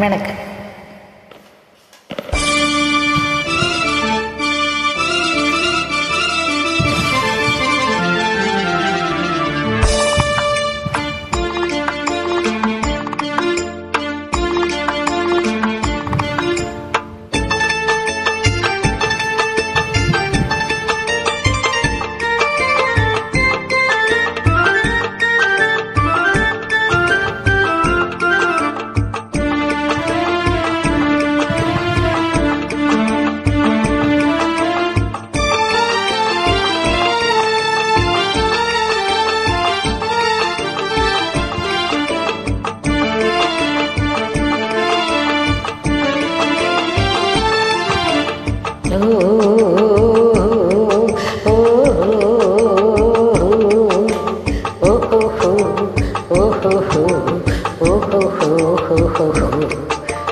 வணக்கம்.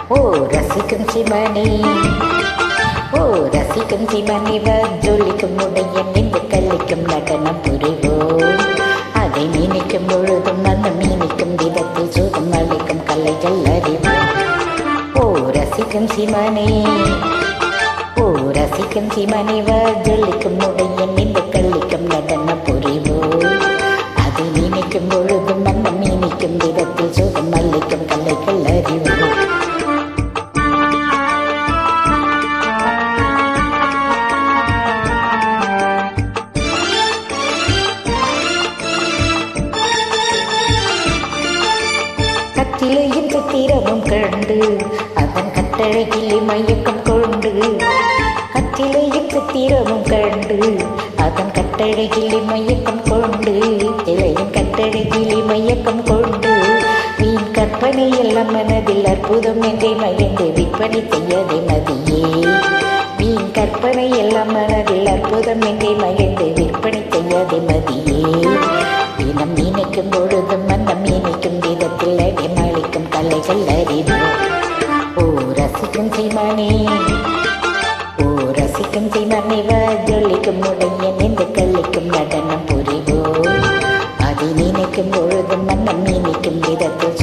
ஓ ரசிக்கும் சிவனே. ஓ ரசிக்கும் சிவனே ஜொலிக்கும் உடைய நின்று கல்லிக்கும் நடனம் புரிவோம் அதை நினைக்கும் பொழுதும் அந்த மீனிக்கும் விதத்தில் சுகம் அளிக்கும் கலைகள் அறிவோம் ஓ ரசிக்கும் சிவனே ஓ ரசிக்கும் சிவனே ஜொலிக்கும் உடைய நின்று கல்லிக்கும் நடன புரிவோம் அதை நினைக்கும் பொழுதும் அந்த மீனிக்கும் விதத்தில் சுகம் மல்லிக்கும் கலைகள் அறிவோம் கத்திலையும் சித்திரமும் கண்டு அதன் கட்டழகிலே மயக்கம் கொண்டு. கத்திலையும் சித்திரமும் கண்டு அதன் கட்டழகிலி மயக்கம் கொண்டு இலையின் கட்டழகிலி மயக்கம் கொண்டு வீண் கற்பனை எல்லாம் மனதில் அற்புதம் என்றே மகிழ்ந்து விற்பனை செய்யதை மதியே. வீண் கற்பனை எல்லாம் மனதில் அற்புதம் என்றே மகிழ்ந்து விற்பனை செய்யதை மதியே. தினம் நினைக்கும் பொழுதும் அந்த மீனிக்கும் விதத்தில் அடிமளிக்கும் கலைகள் அறிவு ஓ ரசிக்கும் சீமானே. ஜொலிக்கும் தினமிவா ஜொலிக்கும் உடைய நின்று கல்லிக்கும் நடனம் புரிவோம். அதை நினைக்கும் பொழுது மனம் நினைக்கும் விதத்தில்